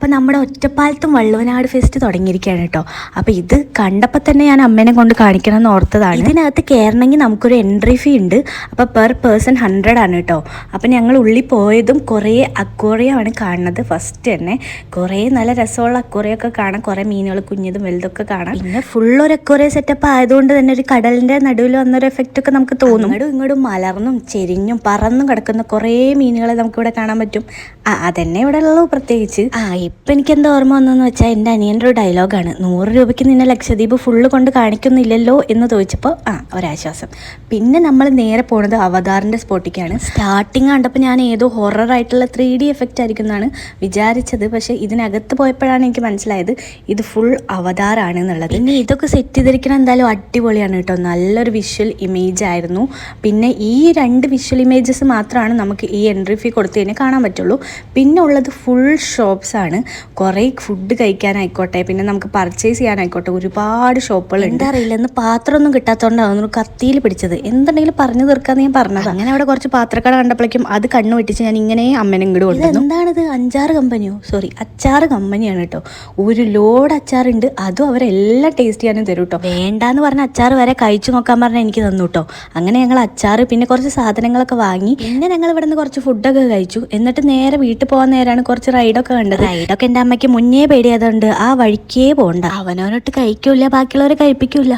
അപ്പം നമ്മുടെ ഒറ്റപ്പാലത്തും വള്ളുവനാട് ഫെസ്റ്റ് തുടങ്ങിയിരിക്കുകയാണ് കേട്ടോ. അപ്പോൾ ഇത് കണ്ടപ്പോൾ തന്നെ ഞാൻ അമ്മേനെ കൊണ്ട് കാണിക്കണം എന്ന് ഓർത്തതാണ്. ഇതിനകത്ത് കയറണമെങ്കിൽ നമുക്കൊരു എൻട്രി ഫീ ഉണ്ട്. അപ്പോൾ പെർ പേഴ്സൺ ഹൺഡ്രഡ് ആണ് കേട്ടോ. അപ്പം ഞങ്ങൾ ഉള്ളിൽ പോയതും കുറേ അക്വേറിയമാണ് കാണുന്നത് ഫസ്റ്റ് തന്നെ. കുറേ നല്ല രസമുള്ള അക്വറിയൊക്കെ കാണാം. കുറേ മീനുകൾ കുഞ്ഞതും വലുതൊക്കെ കാണാം. പിന്നെ ഫുൾ ഒരു അക്വേറിയ സെറ്റപ്പ് ആയതുകൊണ്ട് തന്നെ ഒരു കടലിന്റെ നടുവിൽ വന്നൊരു എഫക്റ്റ് ഒക്കെ നമുക്ക് തോന്നും. ഇങ്ങോട്ടും ഇങ്ങോട്ടും മലർന്നും ചെരിഞ്ഞും പറന്നും കിടക്കുന്ന കുറേ മീനുകളെ നമുക്കിവിടെ കാണാൻ പറ്റും. ആ അതന്നെ ഇവിടെ ഉള്ളൂ പ്രത്യേകിച്ച്. ആ ഇപ്പം എനിക്കെന്താ ഓർമ്മ വന്നതെന്ന് വെച്ചാൽ എന്റെ അനിയന്റെ ഒരു ഡയലോഗാണ് നൂറ് രൂപയ്ക്ക് നിന്നെ ലക്ഷദ്വീപ് ഫുള്ള് കൊണ്ട് കാണിക്കുന്നില്ലല്ലോ എന്ന് ചോദിച്ചപ്പോൾ ആ ഒരാശ്വാസം. പിന്നെ നമ്മൾ നേരെ പോണത് അവതാറിന്റെ സ്പോട്ടിക്കാണ്. സ്റ്റാർട്ടിങ് കണ്ടപ്പോൾ ഞാൻ ഏതോ ഹൊറർ ആയിട്ടുള്ള ത്രീ ഡി എഫക്റ്റ് ആയിരിക്കും എന്നാണ് വിചാരിച്ചത്. പക്ഷേ ഇതിനകത്ത് പോയപ്പോഴാണ് എനിക്ക് മനസ്സിലായത് ഇത് ഫുൾ അവതാറാണ് എന്നുള്ളത്. പിന്നെ ഇതൊക്കെ സെറ്റ് ചെയ്തിരിക്കണം എന്തായാലും അടിപൊളിയാണ് കേട്ടോ. നല്ലൊരു വിഷ്വൽ ഇമേജ് ആയിരുന്നു. പിന്നെ ഈ രണ്ട് വിഷ്വൽ ഇമേജസ് മാത്രമാണ് നമുക്ക് ഈ എൻട്രി ഫീ കൊടുത്ത് കഴിഞ്ഞാൽ കാണാൻ പറ്റുള്ളൂ. പിന്നെ ഉള്ളത് ഫുൾ ഷോപ്സ് ആണ്. കുറേ ഫുഡ് കഴിക്കാനായിക്കോട്ടെ പിന്നെ നമുക്ക് പർച്ചേസ് ചെയ്യാനായിക്കോട്ടെ ഒരുപാട് ഷോപ്പുകൾ ഉണ്ട് അറിയില്ല ഇന്ന് പാത്രമൊന്നും കിട്ടാത്തതുകൊണ്ടാണ് കത്തിയിൽ പിടിച്ചത്. എന്തുണ്ടെങ്കിലും പറഞ്ഞു തീർക്കാന്ന് ഞാൻ പറഞ്ഞത്. അങ്ങനെ അവിടെ കുറച്ച് പാത്രക്കട കണ്ടപ്പോഴേക്കും അത് കണ്ണു വെട്ടിച്ച് ഞാൻ ഇങ്ങനെ അമ്മനെ ഇങ്ങോട്ട് കൊണ്ടുവന്നു. എന്താണിത്? അഞ്ചാറ് കമ്പനിയോ? സോറി അച്ചാറ് കമ്പനിയാണ് കേട്ടോ ഒരു ലോഡ് അച്ചാറുണ്ട്. അതും അവരെല്ലാം ടേസ്റ്റ് ചെയ്യാനും തരും കേട്ടോ വേണ്ടാന്ന് പറഞ്ഞ അച്ചാർ വരെ കഴിച്ചു നോക്കാൻ പറഞ്ഞാൽ എനിക്ക് തന്നു കേട്ടോ അങ്ങനെ ഞങ്ങൾ അച്ചാർ പിന്നെ കുറച്ച് സാധനങ്ങളൊക്കെ വാങ്ങി. പിന്നെ ഞങ്ങൾ ഇവിടെ നിന്ന് കുറച്ച് ഫുഡൊക്കെ കഴിച്ചു. എന്നിട്ട് നേരെ വീട്ടിൽ പോകാൻ നേരമാണ് കുറച്ച് റൈഡൊക്കെ കണ്ടത്. റൈഡൊക്കെ എന്റെ അമ്മയ്ക്ക് മുന്നേ പേടിയായതുകൊണ്ട് ആ വഴിക്കേ പോകണ്ട അവനവനൊട്ട് കഴിക്കൂല ബാക്കിയുള്ളവരെ കഴിപ്പിക്കൂല